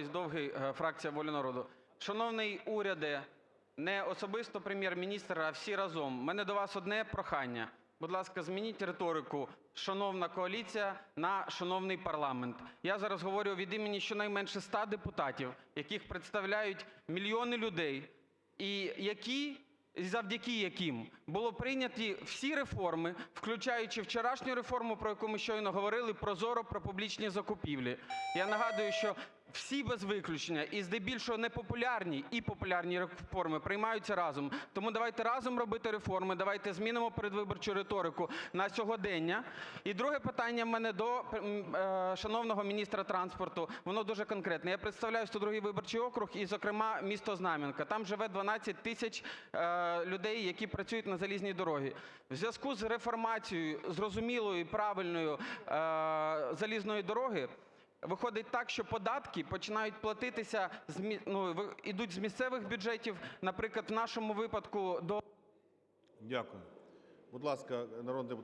Лойс Довгий, е, фракція "Воля народу". Шановний уряде, не особисто Прем'єр-міністр, а всі разом, у мене до вас одне прохання. Будь ласка, змініть риторику "шановна коаліція" на "шановний парламент". Я зараз говорю від імені щонайменше ста депутатів, яких представляють мільйони людей, і які, завдяки яким було прийняті всі реформи, включаючи вчорашню реформу, про яку ми щойно говорили, ProZorro, про публічні закупівлі. Я нагадую, що всі без виключення, і здебільшого непопулярні і популярні реформи приймаються разом. Тому давайте разом робити реформи, давайте змінимо передвиборчу риторику на сьогодення. І друге питання в мене до е, шановного міністра транспорту, воно дуже конкретне. Я представляю 102 виборчий округ і, зокрема, місто Знам'янка. Там живе 12 тисяч е, людей, які працюють на залізній дорогі. В зв'язку з реформацією зрозумілою і правильною е, залізної дороги виходить так, що податки починають платитися, ну, ідуть з місцевих бюджетів, наприклад, в нашому випадку до Дякую. Будь ласка, народний депутат